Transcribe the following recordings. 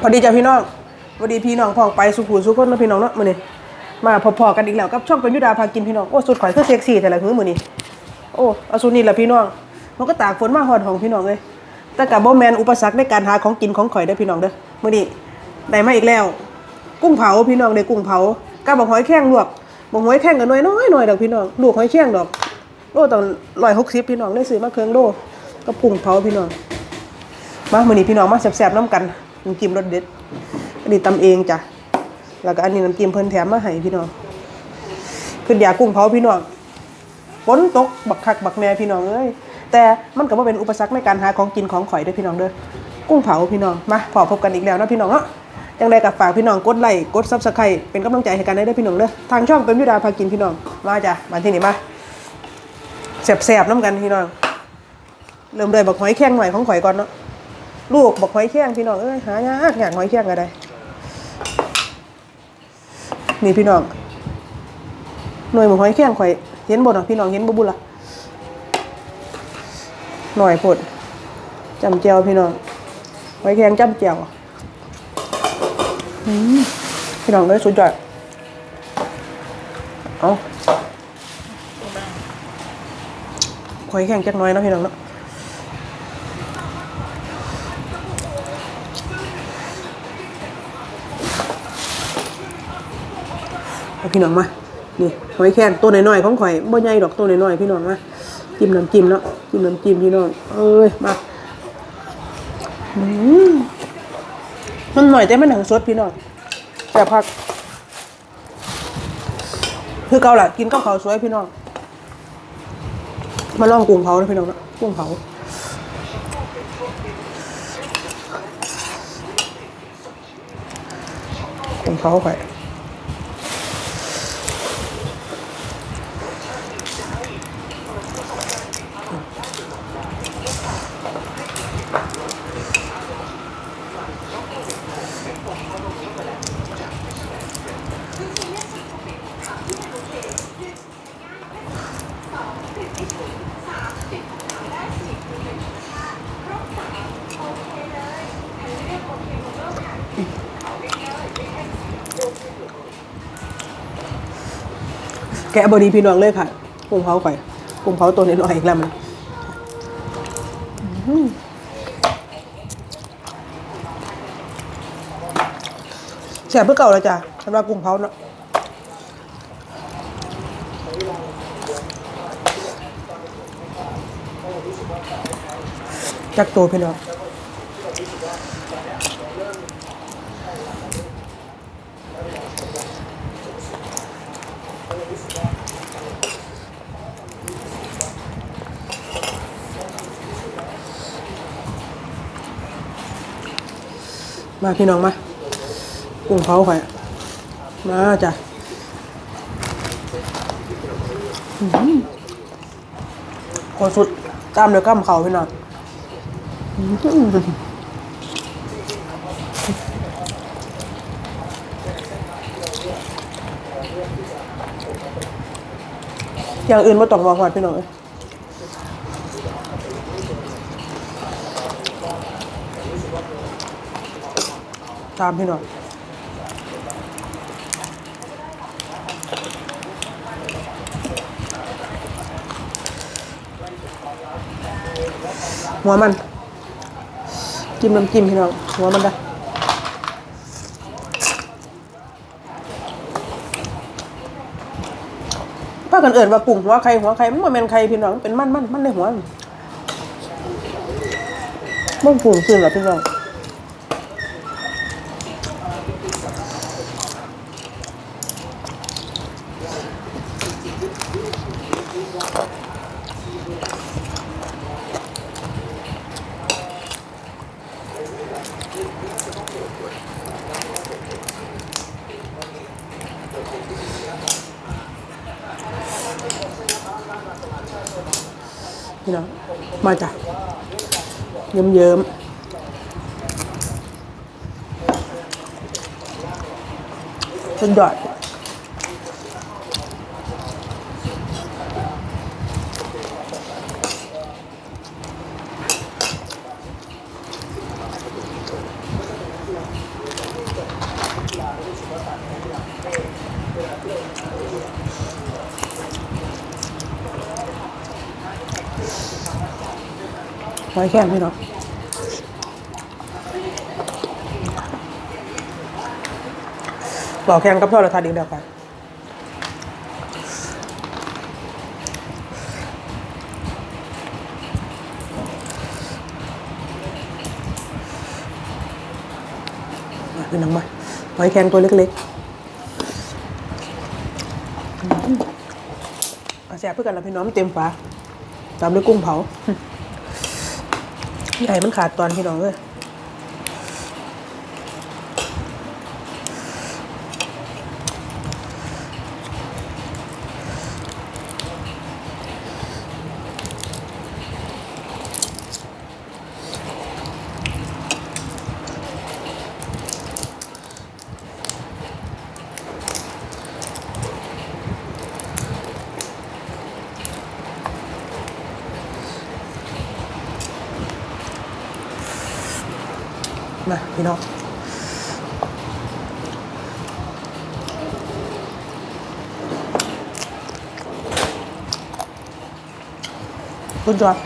พอดีจ้ะพี่น้องพอดีพี่น้องพองไปสุขุมสุขคนนะพี่น้องเนาะมื้อนี้มาพอๆกันอีกแล้วกับช่องเป็นยุดาพากินพี่น้องโอ้สุดข่อยคือเซ็กซี่แต่ละมื้อมื้อนี้โอ้เอาสุนี่แหละพี่น้องมันก็ตากฝนมาฮอดของพี่น้องเลยแต่กับบ่แมนอุปสรรคในการหาของกินของข่อยได้พี่น้องเด้อมื้อนี้ได้มาอีกแล้ว กุ้งเผาพี่น้องได้กุ้งเผากับบักหอยแข้งลวกบักหอยแข้งก็น้อยๆหน่อยดอกพี่น้องลูกหอยแข้งดอกโลต้อง160พี่น้องได้ซื้อมาเครื่องโลกับกุ้งเผาพี่น้องมามื้อนี้พี่น้องมาแซ่บๆน้ำกัน น้ำจิ้มรสเด็ด อันนี้ตำเองจ้ะ แล้วก็อันนี้น้ำจิ้มเพิ่นแถมมาให้พี่น้องคืออยากุ้งเผาพี่น้องฝนตกบักคักบักแม่พี่น้องเอ้ย แต่มันก็บ่เป็นอุปสรรคในการหาของกินของข่อยด้อพี่น้องเด้อ กุ้งเผาพี่น้อง มาพอพบกันอีกแล้วนะพี่น้องเนาะจังไดก็ฝากพี่น้องกดไลค์กด Subscribe เป็นกำลังใจให้กันได้เด้อพี่น้องเด้อ ทางช่องเป็นวิดาพากินพี่น้อง มาจ้ะ มาที่นี่มาแซ่บๆน้ำกันพี่น้อง เริ่มด้วยบักหอยแข้งหน่อยของข่อยก่อนเนาะ ลูกบอกหอยแข้งพี่น้องเอ้ยหายากอยากหอยแข้งอะไรนี่พี่น้องหน่วยบอกหอยแข้งข่อยเห็นบ่เนาะพี่น้องเห็นบ่บุล่ะหน่อยพดจำเจียวพี่น้องหอยแข้งจำเจียวพี่น้องเลยสุดยอดเอาหอยแข้งจักน้อยนะพี่น้องเนาะ เอา พี่น้องมา นี่หอยแครงตัวน้อยๆของข่อยบ่ใหญ่ดอกตัวน้อยๆพี่น้องมา จิ้มน้ำจิ้มเนาะ จิ้มน้ำจิ้มพี่น้อง เอ้ย มาอืมมันหน่อยแต่มันหนังสดพี่น้องแต่พัก คือเกาหล่ะกินกับข้าสวยพี่น้อง มาลองกุ้งเผานะพี่น้องนะกุ้งเผากุ้งเผาข่อ แกะบอดีพี่น้องเลยค่ะกุ้งเผาไปกุ้งเผาตัวน้อยๆอีกแล้วมันแซ่บเพื่อเก่าแล้วจ้ะสำหรับกุ้งเผาเนาะจักตัวพี่น้อง มาพี่น้องมา กุ้งเผาข่อยมาจ้ะโคตรสุดกล้ามเนื้อกล้ามเขาพี่น้องอย่างอื่นไม่ต้องบอกหอดพี่น้องเอ้ย ตามพี่น้องหัวมัน จิ้มน้ำจิ้มพี่น้องหัวมันได้พากันเอิญว่ากุ้งหัวไข่หัวไข่มันบ่แม่นไข่พี่น้องมันเป็นมันมันมันในหัวมันมันฝุ่นขึ้นเหรอพี่น้อง พี่น้อง มาจ้ะเยิ้มเยิ้มสุดยอด หอยแข็งพี่น้องบอกแข็งกับทอดเราทานอีกแล้วกันมาพี่น้องมาหอยแข็งตัวเล็กๆอืมเอาแซ่บเพื่อกันแล้วพี่น้องเต็มฝาตามด้วยกุ้งเผา ใหญ่มันขาดตอนพี่น้องเลย พี่น้องคุณจอด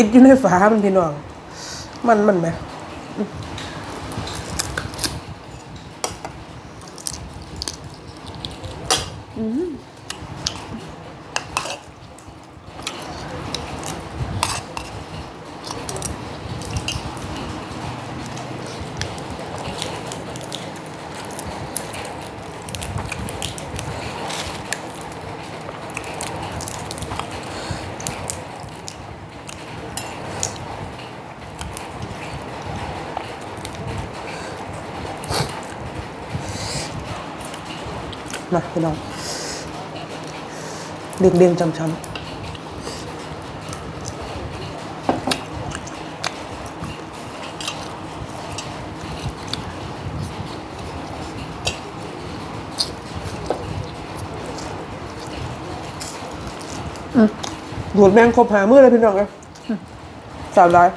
ติดอยู่ในฝามันพี่น้อง มันมันไหมมาพี่น้องเด้งเด้งๆจำช้ำหมดแมงครบหามือเลยพี่น้องเลยสามร้อย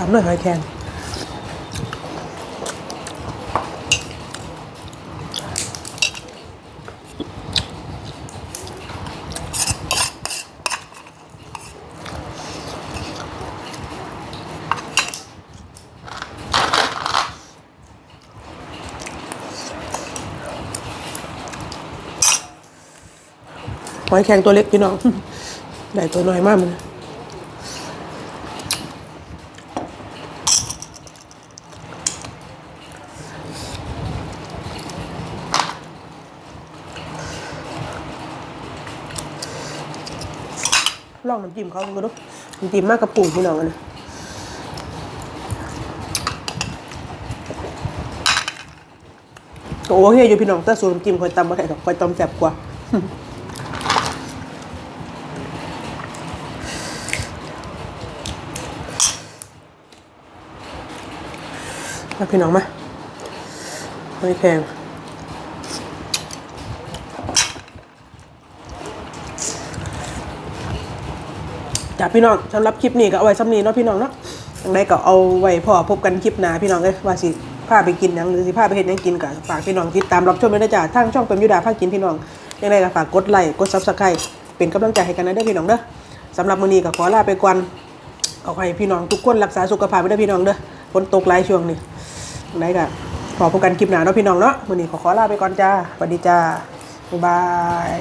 จำเลยหอยแครงหอยแครงตัวเล็กพี่น้อง ได้ตัวน้อยมากมันลอง จิ้มเขาดูน้ำจิ้มมากกระปุกพี่น้องอันะโอ้เฮียอยู่พี่น้องแต่สูตรน้ำจิ้มคอยตำมาได้ดอกคอยตำแซ่บกว่ามาพี่น้องมาไม่แพง จ้าพี่น้องสำหรับคลิปนี้ก็เอาไว้ซ้ำนี้เนาะพี่น้องเนาะยังไงก็เอาไว้พอพบกันคลิปหน้าพี่น้องเลยว่าสิพาไปกินยังหรือสิพาไปเห็นยังกินก็ฝากพี่น้องติดตามรับชมด้วยนะจ๊ะทางช่องเป็นยุดาพากินพี่น้องยังไงก็ฝากกดไลค์กดซับสไครต์เป็นกำลังใจให้กันนะเด้อพี่น้องเด้อสำหรับมื้อนี้ก็ขอลาไปก่อนเอาให้พี่น้องทุกคนรักษาสุขภาพไว้ด้อพี่น้องเด้อฝนตกหลายช่วงนี้ยังไงก็พอพบกันคลิปหน้าเนาะพี่น้องเนาะมื้อนี้ขอขอลาไปก่อนจ้าสวัสดีจ้าบ๊ายบาย